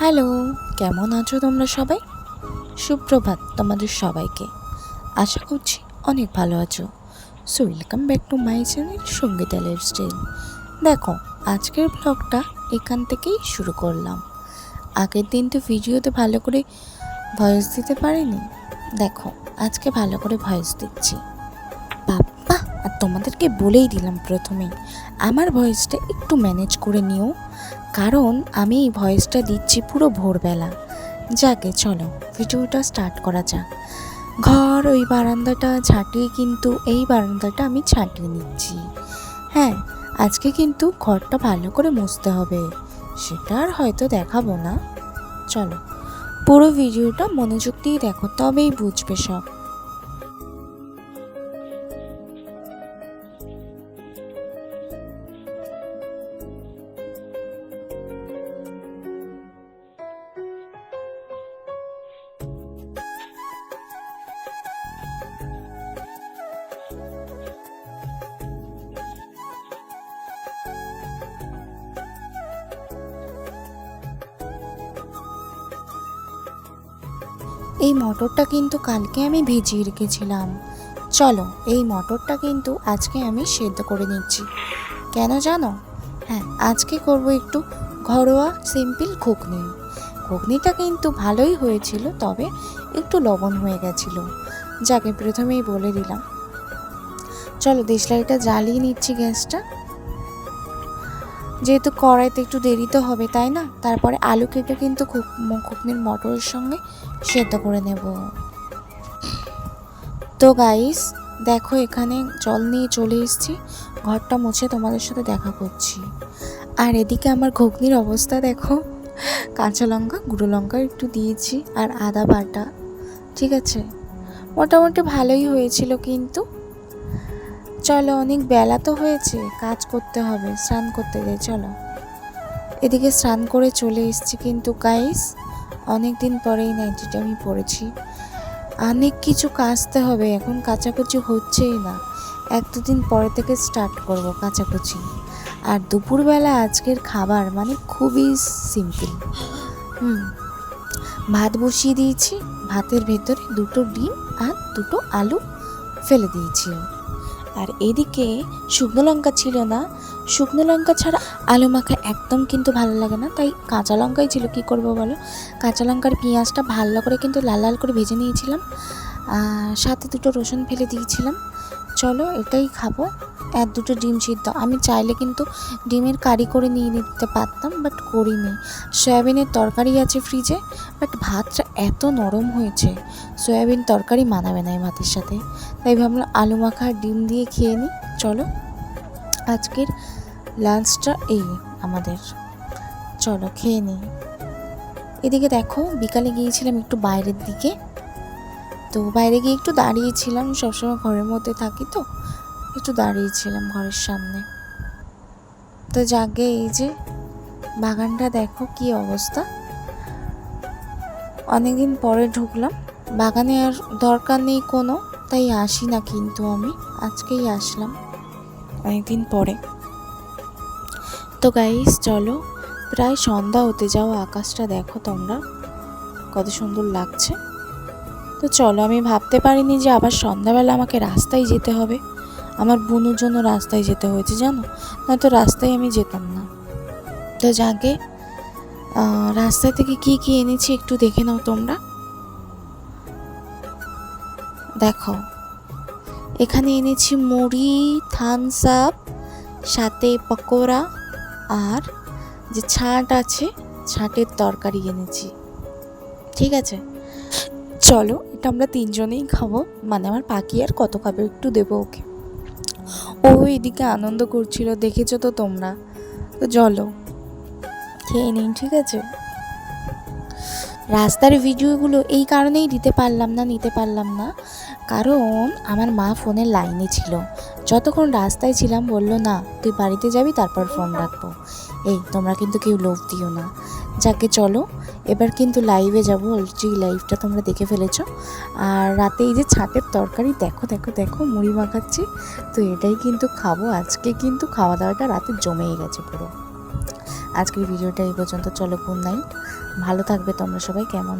Hello, কেমন আছো তোমরা সবাই? সুপ্রভাত তোমাদের সবাইকে। আশা করছি অনেক ভালো আছো। So welcome back to my channel Sangeeta lifestyle দেখো, আজকের ব্লগটা এখান থেকেই শুরু করলাম। আগের দিন তো ভিডিওতে ভালো করে ভয়েস দিতে পারিনি? দেখো, আজকে ভালো করে ভয়েস দিচ্ছি। তোমাদেরকে বলেই দিলাম প্রথমেই, আমার ভয়েসটা একটু ম্যানেজ করে নিও। কারণ আমি এই ভয়েসটা দিচ্ছি পুরো ভোরবেলা। যাকে চলো, ভিডিওটা স্টার্ট করা যাক। ঘর ওই বারান্দাটা ঝাঁটিয়ে কিন্তু এই বারান্দাটা আমি ছাঁটিয়ে নিচ্ছি। হ্যাঁ আজকে কিন্তু ঘরটা ভালো করে মুছতে হবে। সেটা আর হয়তো দেখাবো না। চলো, পুরো ভিডিওটা মনোযোগ দিয়ে দেখো, তবেই বুঝবে সব। এই মটরটা কিন্তু কালকে আমি ভিজিয়ে রেখেছিলাম। চলো, এই মটরটা কিন্তু আজকে আমি সেদ্ধ করে নিচ্ছি। কেন জানো? হ্যাঁ আজকে করব একটু ঘরোয়া সিম্পল ঘুগনি। ঘুগনিটা কিন্তু ভালোই হয়েছিল, তবে একটু লবণ হয়ে গেছিল, যাকে প্রথমেই বলে দিলাম। চলো, দেশলাইটা জ্বালিয়ে নিচ্ছি গ্যাসটা। যেহেতু কড়াইতে একটু দেরি তো হবে, তাই না? তারপরে আলু কেটে কিন্তু ঘুগনির মটরের সঙ্গে সেদ্ধ করে নেব। তো গাইস দেখো এখানে জল নিয়ে চলে এসেছি। ঘরটা মুছে তোমাদের সাথে দেখা করছি। আর এদিকে আমার ঘুগনির অবস্থা দেখো। কাঁচা লঙ্কা, গুঁড়ো লঙ্কা একটু দিয়েছি আর আদা বাটা, ঠিক আছে? মোটামুটি ভালোই হয়েছিল কিন্তু। চলো, অনেক বেলা তো হয়েছে, কাজ করতে হবে, স্নান করতে যাই, চলো। এদিকে স্নান করে চলে এসেছি কিন্তু গাইস অনেক দিন পরেই নাইটিটা আমি পড়েছি। অনেক কিছু কাচতে হবে, এখন কাচাকুচি হচ্ছেই না। এক দুদিন পরে থেকে স্টার্ট করব কাচাকুচি। আর দুপুরবেলা আজকের খাবার মানে খুবই সিম্পল হুম, ভাত বসিয়ে দিয়েছি, ভাতের ভেতরে দুটো ডিম আর দুটো আলু ফেলে দিয়েছি। আর এদিকে শুকনো লঙ্কা ছিল না। শুকনো লঙ্কা ছাড়া আলু মাখা একদম কিন্তু ভালো লাগে না। তাই কাঁচা লঙ্কাই ছিল। কি করব বলো? কাঁচা লঙ্কার পেঁয়াজটা ভালো করে কিন্তু লাল লাল করে ভেজে নিয়েছিলাম। সাথে দুটো রসুন ফেলে দিয়েছিলাম। চলো এটাই খাব। এক দুটো ডিম সিদ্ধ। আমি চাইলে কিন্তু ডিমের কারি করে নিয়ে নিতে পারতাম বাট করিনি। সয়াবিনের তরকারি আছে ফ্রিজে বাট ভাতটা এত নরম হয়েছে। সয়াবিন তরকারি মানাবে না এই ভাতের সাথে। তাই ভাবলাম আলু মাখা আর ডিম দিয়ে খেয়ে নিই। চলো, আজকের লাঞ্চটা এই আমাদের। চলো, খেয়ে নিই। এদিকে দেখো, বিকালে গিয়েছিলাম একটু বাইরের দিকে। তো বাইরে গিয়ে একটু দাঁড়িয়েছিলাম, সবসময় ঘরের মধ্যে থাকি তো। একটু দাঁড়িয়েছিলাম ঘরের সামনে। তো যাকে এই যে বাগানটা দেখো কি অবস্থা। অনেকদিন পরে ঢুকলাম। বাগানে আর দরকার নেই কোনো, তাই আসি না কিন্তু আমি। আজকেই আসলাম অনেকদিন পরে। তো গাইস চলো, প্রায় সন্ধ্যা হতে যাও আকাশটা দেখো তোমরা, কত সুন্দর লাগছে। তো চলো, আমি ভাবতে পারিনি যে আবার সন্ধ্যাবেলা আমাকে রাস্তায় যেতে হবে। আমার বুনুর জন্য রাস্তায় যেতে হয়েছে, জানো? নয়তো রাস্তায় আমি যেতাম না। তো যাকে রাস্তা থেকে কি কি এনেছি একটু দেখে নাও তোমরা। দেখো, এখানে এনেছি মুড়ি, থামস আপ, সাথে পকোড়া আর যে ছাট আছে, ছাটের তরকারি এনেছি। ঠিক আছে? চলো, এটা আমরা তিনজনেই খাব। মানে আমার পাখি আর কত খাবে একটু দেবো ওকে। ও এদিকে আনন্দ করছিল, দেখেছ তো তোমরা? তো চলো, খেয়ে নিন ঠিক আছে? রাস্তার ভিডিওগুলো এই কারণেই দিতে পারলাম না, নিতে পারলাম না। কারণ আমার মা ফোনের লাইনে ছিল। যতক্ষণ রাস্তায় ছিলাম, বলল, না, তুই বাড়িতে যাবি, তারপর ফোন রাখব। এই, তোমরা কিন্তু কেউ লোভ দিও না। যাকে, চলো এবার কিন্তু লাইভে যাব অলরেডি লাইভটা তোমরা দেখে ফেলেছ। আর রাতে এই যে ছাটের তরকারি, দেখো দেখো দেখো, মুড়ি মাখাচ্ছি। তো এটাই কিন্তু খাব। আজকে কিন্তু খাওয়া দাওয়াটা রাতে জমেই গেছে পুরো। আজকের ভিডিওটা এই পর্যন্ত, চলো গুড নাইট ভালো থাকবে তোমরা সবাই, কেমন